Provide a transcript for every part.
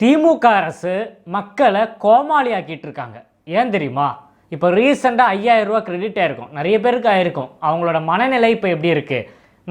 திமுக அரசு மக்களை கோமாளி ஆக்கிட்டு இருக்காங்க ஏன் தெரியுமா? இப்போ ரீசெண்டாக ஐயாயிரம் ரூபா கிரெடிட் ஆகிருக்கும் நிறைய பேருக்கு ஆயிருக்கும். அவங்களோட மனநிலை இப்போ எப்படி இருக்கு?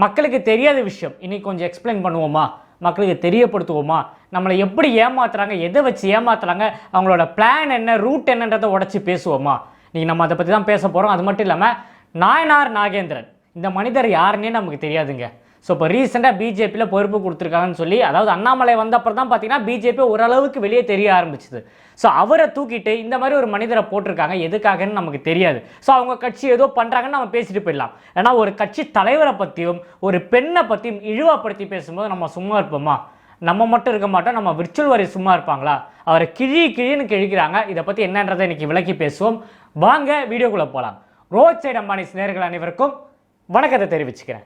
மக்களுக்கு தெரியாத விஷயம். இன்னைக்கு கொஞ்சம் எக்ஸ்பிளைன் பண்ணுவோமா? மக்களுக்கு தெரியப்படுத்துவோமா? நம்மளை எப்படி ஏமாத்துறாங்க? எதை வச்சு ஏமாத்துறாங்க? அவங்களோட பிளான் என்ன? ரூட் என்னன்றதை உடச்சி பேசுவோமா? நீங்கள் நம்ம அதை பற்றி தான் பேச போகிறோம் அது மட்டும் இல்லாமல் நாயனார் நாகேந்திரன். இந்த மனிதர் யாருன்னே நமக்கு தெரியாதுங்க. ஸோ இப்போ ரீசெண்டாக பிஜேபியில் பொறுப்பு கொடுத்துருக்காங்கன்னு சொல்லி அதாவது அண்ணாமலை வந்த அப்புறம் தான் பார்த்தீங்கன்னா பிஜேபி ஓரளவுக்கு வெளியே தெரிய ஆரம்பிச்சுது. ஸோ அவரை தூக்கிட்டு இந்த மாதிரி ஒரு மனிதரை போட்டிருக்காங்க. எதுக்காகன்னு நமக்கு தெரியாது. ஸோ அவங்க கட்சி ஏதோ பண்ணுறாங்கன்னு நம்ம பேசிட்டு போயிடலாம். ஏன்னா ஒரு கட்சி தலைவரை பற்றியும் ஒரு பெண்ணை பற்றியும் இழிவாப்படுத்தி பேசும்போது நம்ம சும்மா இருப்போமா? நம்ம மட்டும் இருக்க மாட்டோம். நம்ம விர்ச்சுவல் வரி சும்மா இருப்பாங்களா? அவரை கிழி கிழின்னு கிழிக்கிறாங்க. இதை பற்றி என்னன்றதை இன்றைக்கி விளக்கி பேசுவோம். வாங்க வீடியோக்குள்ளே போகலாம் ரோட் சைடு அம்பானிஸ் நேர்கள் அனைவருக்கும் வணக்கத்தை தெரிவிச்சுக்கிறேன்.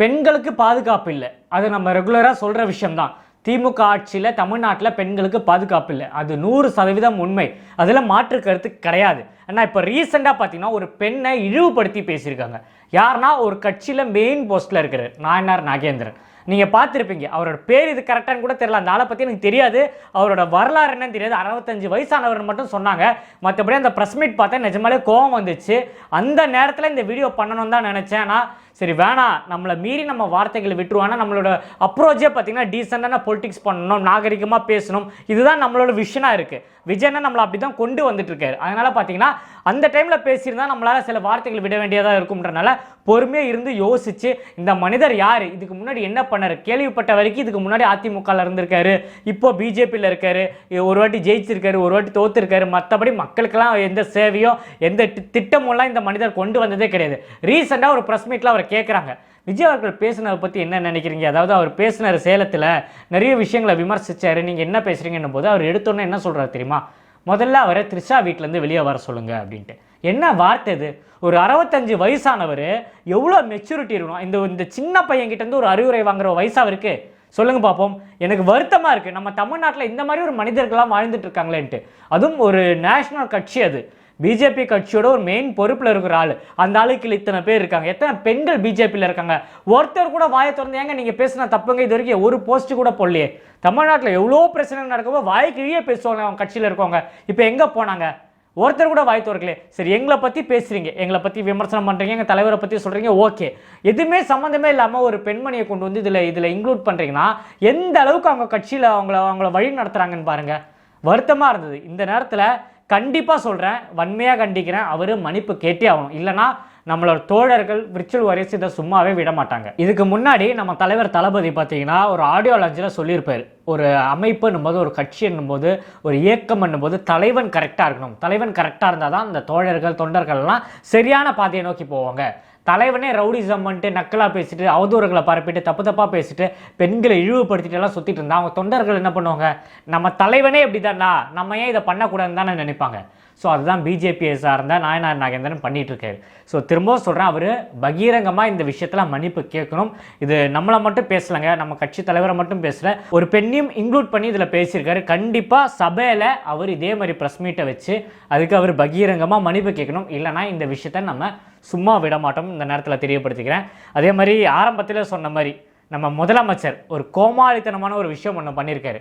பெண்களுக்கு பாதுகாப்பு இல்லை. அது நம்ம ரெகுலராக சொல்கிற விஷயம்தான். திமுக ஆட்சியில் தமிழ்நாட்டில் பெண்களுக்கு பாதுகாப்பு இல்லை. அது நூறு சதவீதம் உண்மை. அதில் மாற்று கருத்து கிடையாது. ஆனால் இப்போ ரீசெண்டாக பார்த்தீங்கன்னா ஒரு பெண்ணை இழிவுபடுத்தி பேசியிருக்காங்க. யாருன்னா ஒரு கட்சியில் மெயின் போஸ்ட்டில் இருக்கிற நாயனார் நாகேந்திரன். நீங்கள் பார்த்துருப்பீங்க. அவரோட பேர் இது கரெக்டானு கூட தெரியல. அந்த ஆளை பற்றி எனக்கு தெரியாது. அவரோட வரலாறு என்னன்னு தெரியாது. அறுபத்தஞ்சு வயசானவர் மட்டும் சொன்னாங்க. மற்றபடி அந்த ப்ரெஸ் மீட் பார்த்தா நிஜமாலே கோவம் வந்துச்சு. அந்த நேரத்தில் இந்த வீடியோ பண்ணணும் தான் நினச்சேன். ஆனால் சரி வேணாம் நம்மளை மீறி நம்ம வார்த்தைகளை விட்டுருவானா நம்மளோட அப்ரோச்சே பார்த்தீங்கன்னா டீசெண்டான பொலிட்டிக்ஸ் பண்ணணும் நாகரிகமாக பேசணும். இதுதான் நம்மளோட விஷனாக இருக்குது விஜயனை நம்மளை அப்படி தான் கொண்டு வந்துட்டு இருக்காரு அதனால் பார்த்தீங்கன்னா அந்த டைமில் பேசியிருந்தா நம்மளால் சில வார்த்தைகள் விட வேண்டியதாக இருக்கும்ன்றனால பொறுமையாக இருந்து யோசித்து இந்த மனிதர் யார்? இதுக்கு முன்னாடி என்ன பண்ணார்? கேள்விப்பட்ட வரைக்கும் இதுக்கு முன்னாடி அதிமுகவில் இருந்திருக்காரு. இப்போ பிஜேபியில் இருக்காரு. ஒரு வாட்டி ஜெயிச்சிருக்காரு ஒரு வாட்டி தோத்துருக்காரு. மற்றபடி மக்களுக்கெல்லாம் எந்த சேவையோ எந்த தி- திட்டமும் இந்த மனிதர் கொண்டு வந்ததே கிடையாது. ரீசெண்டாக ஒரு ப்ரெஸ் மீட்டில் அவர் கேட்குறாங்க விஜய் அவர்கள் பேசினதை பற்றி என்ன நினைக்கிறீங்க? அதாவது அவர் பேசினார் சேலத்தில் நிறைய விஷயங்களை விமர்சித்தார் நீங்கள் என்ன பேசுகிறீங்கன்னும் போது அவர் எடுத்தோன்னே என்ன சொல்கிறார் தெரியுமா? முதல்ல அவரை த்ரிஷா வீட்டிலேருந்து வெளியே வர சொல்லுங்கள் அப்படின்ட்டு. என்ன வார்த்தை இது? ஒரு அறுபத்தஞ்சு வயசானவர் எவ்வளோ மெச்சூரிட்டி இருக்கணும்? இந்த இந்த சின்ன பையன்கிட்டருந்து ஒரு அறிவுரை வாங்குற வயசாக இருக்கு சொல்லுங்க பார்ப்போம் எனக்கு வருத்தமாக இருக்குது நம்ம தமிழ்நாட்டில் இந்த மாதிரி ஒரு மனிதர்கள்லாம் வாழ்ந்துட்டு இருக்காங்களேன்ட்டு. அதுவும் ஒரு நேஷ்னல் கட்சி அது. பிஜேபி கட்சியோட ஒரு மெயின் பொறுப்பில் இருக்கிற ஆள். அந்த ஆளுக்கு இத்தனை பேர் இருக்காங்க. எத்தனை பெண்கள் பிஜேபியில் இருக்காங்க? ஒருத்தர் கூட வாயை திறந்து ஏங்க நீங்கள் பேசின தப்புங்க? இது வரைக்கும் ஒரு போஸ்ட் கூட போடலையே. தமிழ்நாட்டில் எவ்வளோ பிரச்சனை நடக்கும்போது வாய் கிழியே பேசுவாங்க அவங்க கட்சியில் இருக்கவங்க. இப்போ எங்கே போனாங்க? ஒருத்தர் கூட வாய் திறக்கலையே. சரி எங்களை பற்றி பேசுறீங்க. எங்களை பற்றி விமர்சனம் பண்ணுறீங்க எங்கள் தலைவரை பற்றி சொல்கிறீங்க ஓகே. எதுவுமே சம்மந்தமே இல்லாமல் ஒரு பெண்மணியை கொண்டு வந்து இதில் இதில் இன்க்ளூட் பண்ணுறீங்கன்னா எந்த அளவுக்கு அவங்க கட்சியில் அவங்கள அவங்கள வழி நடத்துகிறாங்கன்னு பாருங்கள் வருத்தமாக இருந்தது. இந்த நேரத்தில் கண்டிப்பாக சொல்கிறேன் வன்மையாக கண்டிக்கிறேன். அவர் மன்னிப்பு கேட்டே ஆகணும். இல்லைனா நம்மளோட தோழர்கள் விர்ச்சுவல் வாரியர்ஸ் இதை சும்மாவே விட மாட்டாங்க. இதுக்கு முன்னாடி நம்ம தலைவர் தளபதி பார்த்தீங்கன்னா ஒரு ஆடியோ லஞ்சில் சொல்லியிருப்பார். ஒரு அமைப்புன்னும் போது ஒரு கட்சி என்னும்போது ஒரு இயக்கம் என்னும்போது தலைவன் கரெக்டாக இருக்கணும். தலைவன் கரெக்டாக இருந்தால் தான் அந்த தோழர்கள் தொண்டர்கள்லாம் சரியான பாதையை நோக்கி போவாங்க. தலைவனே ரவுடிசம் பண்ணிட்டு நக்கலாக பேசிட்டு அவதூறுகளை பரப்பிட்டு தப்பு தப்பாக பேசிட்டு பெண்களை இழிவுபடுத்திட்டு எல்லாம் சுற்றிட்டு இருந்தா அவங்க தொண்டர்கள் என்ன பண்ணுவாங்க? நம்ம தலைவனே இப்படி நம்ம ஏன் இதை பண்ணக்கூடாதுன்னு தானே நினைப்பாங்க? ஸோ அதுதான் பிஜேபியை சார்ந்த நாயனார் நாகேந்திரன் பண்ணிட்டு ஸோ திரும்பவும் சொல்கிறேன் அவர் பகிரங்கமாக இந்த விஷயத்தில் மன்னிப்பு கேட்கணும். இது நம்மளை மட்டும் பேசலைங்க நம்ம கட்சி தலைவரை மட்டும் பேசலை. ஒரு பெண்ணையும் இன்க்ளூட் பண்ணி இதில் பேசியிருக்காரு. கண்டிப்பாக சபையில் அவர் இதே மாதிரி ப்ரெஸ் மீட்டை வச்சு அதுக்கு அவர் பகிரங்கமாக மன்னிப்பு கேட்கணும். இல்லைனா இந்த விஷயத்த நம்ம சும்மா விட மாட்டோம். இந்த நேரத்தில் தெரியப்படுத்திக்கிறேன். அதே மாதிரி ஆரம்பத்தில் சொன்ன மாதிரி நம்ம முதலமைச்சர் ஒரு கோமாளித்தனமான ஒரு விஷயம் ஒன்று பண்ணியிருக்காரு.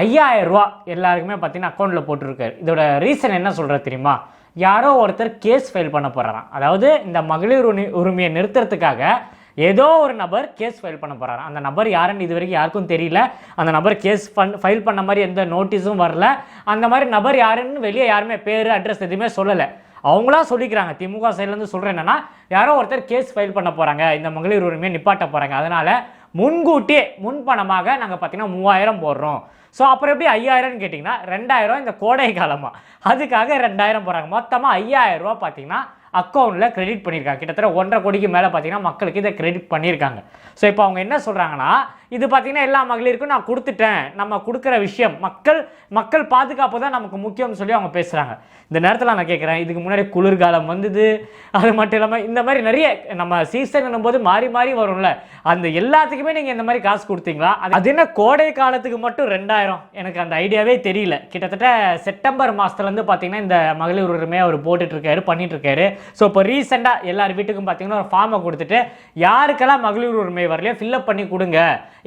ஐயாயிரம் ரூபா எல்லாருக்குமே பார்த்தீங்கன்னா அக்கௌண்ட்டில் போட்டிருக்காரு இதோட ரீசன் என்ன சொல்கிறது தெரியுமா? யாரோ ஒருத்தர் கேஸ் ஃபைல் பண்ண போகிறாராம் அதாவது இந்த மகளிர் உரி உரிமையை நிறுத்துறதுக்காக ஏதோ ஒரு நபர் கேஸ் ஃபைல் பண்ண போகிறாராம் அந்த நபர் யாருன்னு இது வரைக்கும் யாருக்கும் தெரியல. அந்த நபர் கேஸ் ஃபன் ஃபைல் பண்ண மாதிரி எந்த நோட்டீஸும் வரல. அந்த மாதிரி நபர் யாருன்னு வெளியே யாருமே பேர் அட்ரஸ் எதுவுமே சொல்லலை. அவங்களா சொல்லிக்கிறாங்க. திமுக சைட்லேருந்து சொல்கிறேன் என்னென்னா யாரோ ஒருத்தர் கேஸ் ஃபைல் பண்ண போகிறாங்க இந்த மகளிர் உரிமையை நிப்பாட்ட போகிறாங்க அதனால் முன்கூட்டியே முன்பணமாக நாங்கள் பார்த்தீங்கன்னா மூவாயிரம் போடுறோம். ஸோ அப்புறம் எப்படி ஐயாயிரம்னு கேட்டிங்கன்னா ரெண்டாயிரம் இந்த கோடை காலமாக அதுக்காக ரெண்டாயிரம் போகிறாங்க மொத்தமாக ஐயாயிரம் ரூபா பார்த்தீங்கன்னா அக்கௌண்ட்டில் கிரெடிட் பண்ணியிருக்காங்க. கிட்டத்தட்ட ஒன்றரை கோடிக்கு மேலே பார்த்தீங்கன்னா மக்களுக்கு இதை கிரெடிட் பண்ணியிருக்காங்க. ஸோ இப்போ அவங்க என்ன சொல்கிறாங்கன்னா இது பார்த்திங்கன்னா எல்லா மகளிருக்கும் நான் கொடுத்துட்டேன். நம்ம கொடுக்குற விஷயம் மக்கள் மக்கள் பாதுகாப்பு தான் நமக்கு முக்கியம்னு சொல்லி அவங்க பேசுகிறாங்க இந்த நேரத்தில் நான் கேட்குறேன் இதுக்கு முன்னாடி குளிர்காலம் வந்தது. அது மட்டும் இல்லாமல் இந்த மாதிரி நிறைய நம்ம சீசன் போது மாறி மாறி வரும்ல. அந்த எல்லாத்துக்குமே நீங்கள் இந்த மாதிரி காசு கொடுத்தீங்களா? அது என்ன கோடை காலத்துக்கு மட்டும் ரெண்டாயிரம்? எனக்கு அந்த ஐடியாவே தெரியல. கிட்டத்தட்ட செப்டம்பர் மாதத்துலேருந்து பார்த்தீங்கன்னா இந்த மகளிர் உரிமை அவர் போட்டுட்ருக்காரு பண்ணிகிட்ருக்காரு ஸோ இப்போ ரீசெண்டாக எல்லார் வீட்டுக்கும் பார்த்தீங்கன்னா ஒரு ஃபார்மை கொடுத்துட்டு யாருக்கெல்லாம் மகளிர் உரிமை வரலையோ ஃபில்அப் பண்ணி கொடுங்க.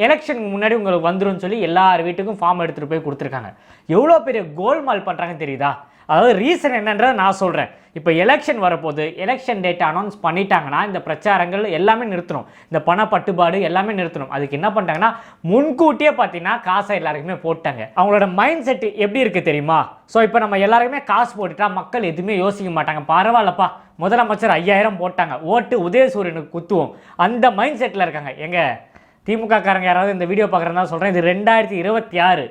எலெக்ஷனுக்கு முன்னாடி உங்களுக்கு வந்துடும் சொல்லி எல்லார் வீட்டுக்கும் ஃபார்ம் எடுத்துகிட்டு போய் கொடுத்துருக்காங்க. எவ்வளோ பெரிய கோல்மால் பண்ணுறாங்க தெரியுதா? அதாவது ரீசன் என்னன்றதை நான் சொல்கிறேன் இப்போ எலெக்ஷன் வரப்போது எலெக்ஷன் டேட் அனௌன்ஸ் பண்ணிட்டாங்கன்னா இந்த பிரச்சாரங்கள் எல்லாமே நிறுத்தணும். இந்த பண பட்டுப்பாடு எல்லாமே நிறுத்தணும். அதுக்கு என்ன பண்ணிட்டாங்கன்னா முன்கூட்டியே பார்த்தீங்கன்னா காசை எல்லாருக்குமே போட்டாங்க. அவங்களோட மைண்ட் செட் எப்படி இருக்குது தெரியுமா? ஸோ இப்போ நம்ம எல்லாருக்குமே காசு போட்டுட்டா மக்கள் எதுவுமே யோசிக்க மாட்டாங்க. பரவாயில்லப்பா முதலமைச்சர் ஐயாயிரம் போட்டாங்க. ஓட்டு உதயசூரியனுக்கு குத்துவோம். அந்த மைண்ட் செட்டில் இருக்காங்க. எங்கள் திமுக காரங்க யாராவது இந்த வீடியோ பார்க்குறதா சொல்கிறேன் இது ரெண்டாயிரத்தி இருபத்தி ஆறு.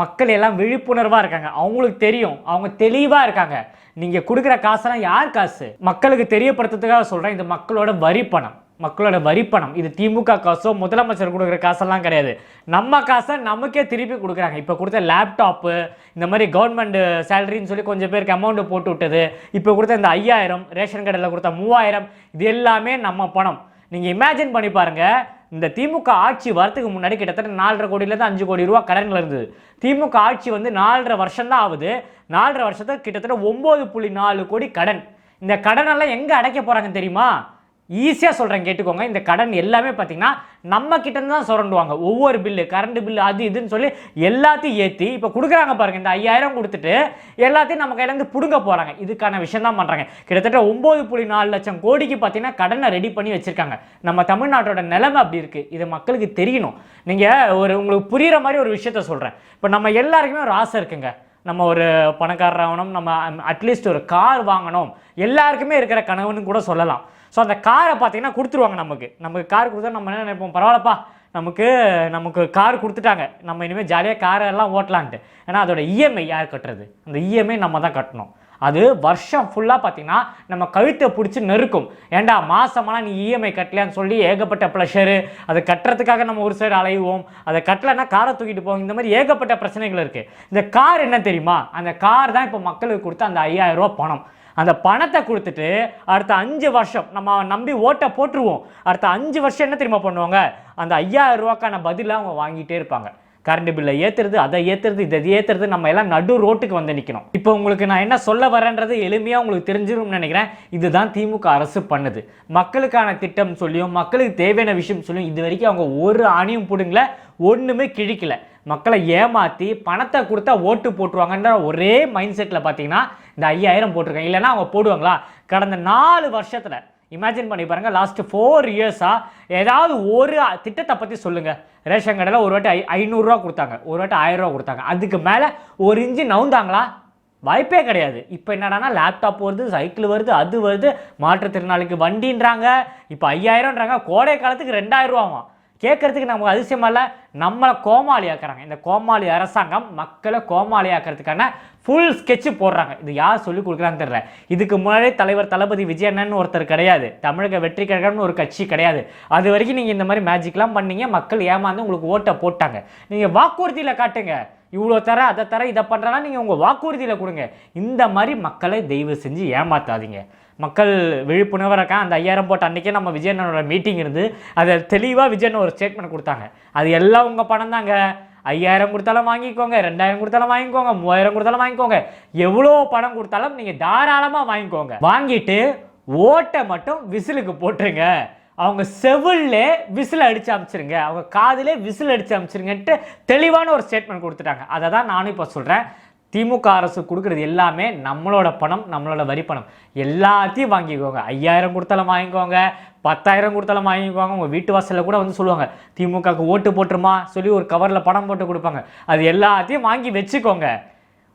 மக்கள் எல்லாம் விழிப்புணர்வாக இருக்காங்க. அவங்களுக்கு தெரியும். அவங்க தெளிவாக இருக்காங்க. நீங்கள் கொடுக்குற காசெல்லாம் யார் காசு? மக்களுக்கு தெரியப்படுத்துறதுக்காக சொல்கிறேன் இது மக்களோட வரி பணம் மக்களோட வரி பணம் இது திமுக காசோ முதலமைச்சர் கொடுக்குற காசெல்லாம் கிடையாது. நம்ம காசை நமக்கே திருப்பி கொடுக்குறாங்க. இப்போ கொடுத்த லேப்டாப்பு இந்த மாதிரி கவர்மெண்ட் சேலரின்னு சொல்லி கொஞ்சம் பேருக்கு அமௌண்ட்டு போட்டு விட்டது. இப்போ கொடுத்த இந்த ஐயாயிரம் ரேஷன் கடையில் கொடுத்த மூவாயிரம் இது எல்லாமே நம்ம பணம். நீங்கள் இமேஜின் பண்ணி பாருங்கள் இந்த திமுக ஆட்சி வரத்துக்கு முன்னாடி கிட்டத்தட்ட நாலரை கோடியிலேருந்து அஞ்சு கோடி ரூபா கடனில் இருந்தது. திமுக ஆட்சி வந்து நாலரை வருஷம் தான் ஆகுது. நாலரை வருஷத்துக்கு கிட்டத்தட்ட ஒம்பது புள்ளி நாலு கோடி கடன். இந்த கடனெல்லாம் எங்கே அடைக்க போகிறாங்க தெரியுமா? ஈஸியாக சொல்கிறேன் கேட்டுக்கோங்க. இந்த கடன் எல்லாமே பார்த்தீங்கன்னா நம்ம கிட்டேருந்து தான் சுரண்டுவாங்க. ஒவ்வொரு பில்லு கரண்ட் பில்லு அது இதுன்னு சொல்லி எல்லாத்தையும் ஏற்றி இப்போ கொடுக்குறாங்க பாருங்கள் இந்த ஐயாயிரம் கொடுத்துட்டு எல்லாத்தையும் நம்ம கையிலேருந்து பிடுங்க போகிறாங்க இதுக்கான விஷயம் தான் பண்ணுறாங்க கிட்டத்தட்ட ஒம்பது புள்ளி நாலு லட்சம் கோடிக்கு பார்த்தீங்கன்னா கடனை ரெடி பண்ணி வச்சுருக்காங்க. நம்ம தமிழ்நாட்டோட நிலைமை அப்படி இருக்குது இது மக்களுக்கு தெரியணும். நீங்கள் ஒரு உங்களுக்கு புரிகிற மாதிரி ஒரு விஷயத்த சொல்கிறேன் இப்போ நம்ம எல்லாருக்குமே ஒரு ஆசை இருக்குங்க. நம்ம ஒரு பணக்காரர் ஆகணும் நம்ம அட்லீஸ்ட் ஒரு கார் வாங்கணும். எல்லாருக்குமே இருக்கிற கனவுன்னு கூட சொல்லலாம். ஸோ அந்த காரை பார்த்தீங்கன்னா கொடுத்துருவாங்க நமக்கு. நமக்கு கார் கொடுத்தா நம்ம என்ன நினைப்போம்? பரவாயில்லப்பா நமக்கு நமக்கு கார் கொடுத்துட்டாங்க. நம்ம இனிமேல் ஜாலியாக காரை எல்லாம் ஓட்டலான்ட்டு. ஏன்னா அதோட இஎம்ஐ யார் கட்டுறது? அந்த இஎம்ஐ நம்ம தான் கட்டணும். அது வருஷம் ஃபுல்லாக பார்த்தீங்கன்னா நம்ம கழுத்தை பிடிச்சி நெருக்கும். ஏன்டா மாதமெல்லாம் நீ இஎம்ஐ கட்டலையான்னு சொல்லி ஏகப்பட்ட ப்ளஷரு அதை கட்டுறதுக்காக நம்ம ஒரு சைடு அலைவோம். அதை கட்டலைன்னா காரை தூக்கிட்டு போவோம். இந்த மாதிரி ஏகப்பட்ட பிரச்சனைகள் இருக்குது இந்த கார் என்ன தெரியுமா? அந்த கார் தான் இப்போ மக்களுக்கு கொடுத்த அந்த ஐயாயிரம் ரூபா பணம். அந்த பணத்தை கொடுத்துட்டு அடுத்த அஞ்சு வருஷம் நம்ம நம்பி ஓட்டை போட்டுருவோம். அடுத்த அஞ்சு வருஷம் என்ன தெரியுமா பண்ணுவாங்க? அந்த ஐயாயிரம் ரூபாக்கான பதிலாக அவங்க வாங்கிட்டே இருப்பாங்க. கரண்ட் பில்லை ஏற்றுறது அதை ஏற்றுறது இதை ஏற்றுறது நம்ம எல்லாம் நடு ரோட்டுக்கு வந்து நிற்கணும் இப்போ உங்களுக்கு நான் என்ன சொல்ல வரேன்றது எளிமையாக உங்களுக்கு தெரிஞ்சிரும்னு நினைக்கிறேன். இதுதான் திமுக அரசு பண்ணுது. மக்களுக்கான திட்டம் சொல்லியும் மக்களுக்கு தேவையான விஷயம் சொல்லியும் இது வரைக்கும் அவங்க ஒரு அணியும் பிடுங்கல ஒன்றுமே கிழிக்கல. மக்களை ஏமாற்றி பணத்தை கொடுத்தா ஓட்டு போட்டுருவாங்கன்ற ஒரே மைண்ட் செட்டில் பார்த்தீங்கன்னா இந்த ஐயாயிரம் போட்டிருக்காங்க இல்லைன்னா அவங்க போடுவாங்களா? கடந்த நாலு வருஷத்தில் இமேஜின் பண்ணி பாருங்கள் லாஸ்ட் ஃபோர் இயர்ஸாக ஏதாவது ஒரு திட்டத்தை பற்றி சொல்லுங்கள் ரேஷன் கடையில் ஒரு வாட்டி ஐ ஐநூறுரூவா கொடுத்தாங்க. ஒரு வாட்டி ஆயிரரூவா கொடுத்தாங்க. அதுக்கு மேலே ஒரு இன்ச்சு நவுந்தாங்களா? வாய்ப்பே கிடையாது. இப்போ என்னடானா லேப்டாப் வருது சைக்கிள் வருது அது வருது. மாற்றுத்திறனாளிக்கு வண்டின்றாங்க. இப்போ ஐயாயிரம்ன்றாங்க. கோடை காலத்துக்கு ரெண்டாயிரம் ரூபாவாம். கேட்கறதுக்கு நமக்கு அதிசயமல்ல இல்லை நம்மளை கோமாளி ஆக்குறாங்க இந்த கோமாளி அரசாங்கம் மக்களை கோமாளி ஆக்கிறதுக்கான ஃபுல் ஸ்கெட்சு போடுறாங்க. இது யார் சொல்லி கொடுக்குறான்னு தெரியல. இதுக்கு முன்னாடி தலைவர் தளபதி விஜயண்ணன் ஒருத்தர் கிடையாது. தமிழக வெற்றி கழகம்னு ஒரு கட்சி கிடையாது. அது வரைக்கும் நீங்கள் இந்த மாதிரி மேஜிக்லாம் பண்ணீங்க மக்கள் ஏமாந்து உங்களுக்கு ஓட்டை போட்டாங்க. நீங்கள் வாக்குறுதியில் காட்டுங்க. இவ்வளோ தர அதை தர இதை பண்ணுறனா நீங்கள் உங்கள் வாக்குறுதியில் கொடுங்க. இந்த மாதிரி மக்களை தயவு செஞ்சு ஏமாத்தாதீங்க. மக்கள் விழிப்புணர்வாக இருக்கான் அந்த ஐயாயிரம் போட்ட அன்றைக்கே நம்ம விஜயனோட மீட்டிங் இருந்து அதை தெளிவாக விஜயன் ஒரு ஸ்டேட்மெண்ட் கொடுத்தாங்க. அது எல்லாம் உங்கள் பணம் தாங்க. ஐயாயிரம் கொடுத்தாலும் வாங்கிக்கோங்க ரெண்டாயிரம் கொடுத்தாலும் வாங்கிக்கோங்க மூவாயிரம் கொடுத்தாலும் வாங்கிக்கோங்க. எவ்வளோ பணம் கொடுத்தாலும் நீங்கள் தாராளமாக வாங்கிக்கோங்க. வாங்கிட்டு ஓட்டை மட்டும் விசிலுக்கு போட்டுருங்க. அவங்க செவில்லே விசில் அடித்து அமைச்சிருங்க. அவங்க காதிலே விசில் அடித்து அமைச்சிருங்கன்ட்டு தெளிவான ஒரு ஸ்டேட்மெண்ட் கொடுத்துட்டாங்க. அதை தான் நானும் இப்போ சொல்கிறேன் திமுக அரசு கொடுக்குறது எல்லாமே நம்மளோட பணம் நம்மளோட வரி பணம். எல்லாத்தையும் வாங்கிக்கோங்க. ஐயாயிரம் கொடுத்தாலும் வாங்கிக்கோங்க. பத்தாயிரம் கொடுத்தாலும் வாங்கிக்குவாங்க உங்கள் வீட்டு வாசலில் கூட வந்து சொல்லுவாங்க திமுகவுக்கு ஓட்டு போட்டுருமா? சொல்லி ஒரு கவரில் பணம் போட்டு கொடுப்பாங்க. அது எல்லாத்தையும் வாங்கி வச்சுக்கோங்க.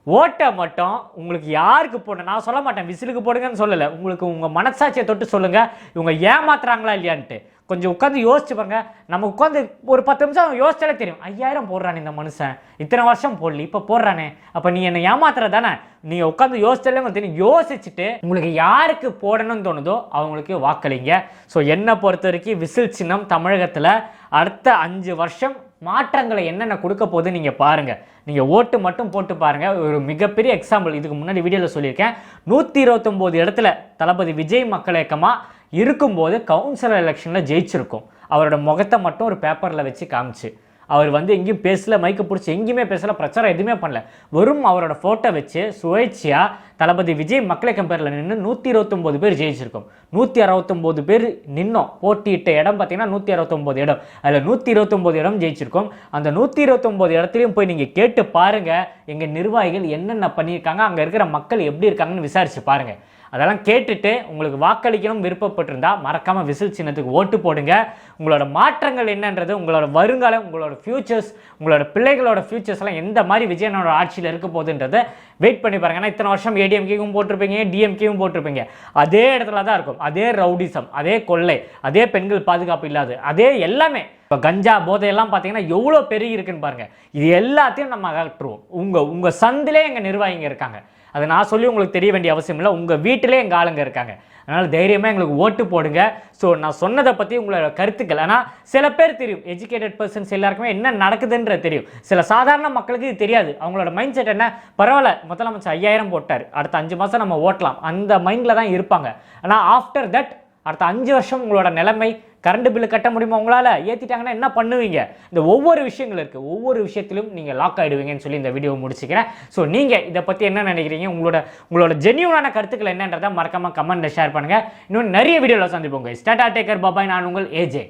ஓட்டை மட்டும் உங்களுக்கு யாருக்கு போடணும்? நான் சொல்ல மாட்டேன். விசிலுக்கு போடுங்கன்னு சொல்லலை. உங்களுக்கு உங்கள் மனசாட்சியை தொட்டு சொல்லுங்கள் இவங்க ஏமாத்துறாங்களா இல்லையான்ட்டு. கொஞ்சம் உட்காந்து யோசிச்சு பாருங்க. நம்ம உட்காந்து ஒரு பத்து நிமிஷம் யோசிச்சாலே தெரியும். ஐயாயிரம் போடுறானே இந்த மனுஷன். இத்தனை வருஷம் போடல. இப்போ போடுறானே. அப்போ நீ என்னை ஏமாத்துற தானே? நீங்கள் உட்காந்து யோசிச்சாலே தெரியும். யோசிச்சுட்டு உங்களுக்கு யாருக்கு போடணும்னு தோணுதோ அவங்களுக்கு வாக்களிங்க. ஸோ என்னை பொறுத்த வரைக்கும் விசில் சின்னம் தமிழகத்தில் அடுத்த அஞ்சு வருஷம் மாற்றங்களை என்னென்ன கொடுக்க போகுது நீங்கள் பாருங்கள் நீங்கள் ஓட்டு மட்டும் போட்டு பாருங்கள் ஒரு மிகப்பெரிய எக்ஸாம்பிள் இதுக்கு முன்னாடி வீடியோவில் சொல்லியிருக்கேன். நூற்றி இருபத்தொம்போது இடத்துல தளபதி விஜய் மக்கள் இயக்கமாக இருக்கும்போது கவுன்சிலர் எலெக்ஷனில் ஜெயிச்சிருக்கும். அவரோட முகத்தை மட்டும் ஒரு பேப்பரில் வச்சு காமிச்சு. அவர் வந்து எங்கேயும் பேசல மைக்கை பிடிச்சி எங்கேயுமே பேசல பிரச்சாரம் எதுவுமே பண்ணல. வெறும் அவரோட ஃபோட்டோ வச்சு சுயேட்சையாக தளபதி விஜய் மக்களை கம்பேரில் நின்று நூற்றி இருபத்தொம்போது பேர் ஜெயிச்சிருக்கோம். நூற்றி அறுபத்தொம்போது பேர் நின்னோம். போட்டியிட்ட இடம் பார்த்தீங்கன்னா நூற்றி அறுபத்தொம்போது இடம். அதில் நூற்றி இருபத்தொம்போது இடம் ஜெயிச்சிருக்கோம். அந்த நூற்றி இருபத்தொம்போது இடத்துலையும் போய் நீங்கள் கேட்டு பாருங்கள் எங்கள் நிர்வாகிகள் என்னென்ன பண்ணியிருக்காங்க அங்கே இருக்கிற மக்கள் எப்படி இருக்காங்கன்னு விசாரித்து பாருங்கள் அதெல்லாம் கேட்டுட்டு உங்களுக்கு வாக்களிக்கணும் விருப்பப்பட்டிருந்தால் மறக்காமல் விசில் சின்னத்துக்கு ஓட்டு போடுங்க. உங்களோட மாற்றங்கள் என்னன்றது உங்களோட வருங்காலம் உங்களோட ஃப்யூச்சர்ஸ் உங்களோட பிள்ளைகளோட ஃபியூச்சர்ஸ்லாம் எந்த மாதிரி விஜயனோட ஆட்சியில் இருக்க போகுதுன்றதை வெயிட் பண்ணி பாருங்க. ஏன்னா இத்தனை வருஷம் ஏடிஎம்கேவும் போட்டிருப்பீங்க டிஎம்கேவும் போட்டிருப்பீங்க. அதே இடத்துல தான் இருக்கும். அதே ரவுடிசம் அதே கொள்ளை அதே பெண்கள் பாதுகாப்பு இல்லாது அதே எல்லாமே. இப்போ கஞ்சா போதையெல்லாம் பார்த்தீங்கன்னா எவ்வளோ பெருகி இருக்குன்னு பாருங்கள் இது எல்லாத்தையும் நம்ம அகற்றுவோம். உங்கள் உங்கள் சந்திலே எங்கள் நிர்வாகிங்க இருக்காங்க. அதை நான் சொல்லி உங்களுக்கு தெரிய வேண்டிய அவசியம் இல்லை. உங்கள் வீட்டிலே எங்கள் ஆளுங்க இருக்காங்க. அதனால் தைரியமாக எங்களுக்கு ஓட்டு போடுங்க. ஸோ நான் சொன்னதை பற்றி உங்களோட கருத்துக்கள். ஆனால் சில பேர் தெரியும். எஜுகேட்டட் பர்சன்ஸ் எல்லாருக்குமே என்ன நடக்குதுன்ற தெரியும். சில சாதாரண மக்களுக்கு இது தெரியாது. அவங்களோட மைண்ட் செட் என்ன? பரவாயில்ல முதலமைச்சர் ஐயாயிரம் போட்டார். அடுத்த அஞ்சு மாதம் நம்ம ஓட்டலாம். அந்த மைண்டில் தான் இருப்பாங்க. ஆனால் ஆஃப்டர் தட் அடுத்த அஞ்சு வருஷம் உங்களோட நிலைமை கரண்ட் பில்லு கட்ட முடியுமா உங்களால்? ஏற்றிட்டாங்கன்னா என்ன பண்ணுவீங்க? இந்த ஒவ்வொரு விஷயங்கள் இருக்குது ஒவ்வொரு விஷயத்திலும் நீங்கள் லாக் ஆகிடுவீங்கன்னு சொல்லி இந்த வீடியோ முடிச்சுக்கிறேன். ஸோ நீங்கள் இதை பற்றி என்ன நினைக்கிறீங்க? உங்களோட உங்களோட ஜென்யூனான கருத்துக்கள் என்னன்றதை மறக்காமல் கமெண்ட்டில் ஷேர் பண்ணுங்கள் இன்னும் நிறைய வீடியோவில் சந்திப்போங்க ஸ்டாட்டா டேக்கர் பாபாய் நான் உங்கள் ஏஜே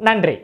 நன்றி.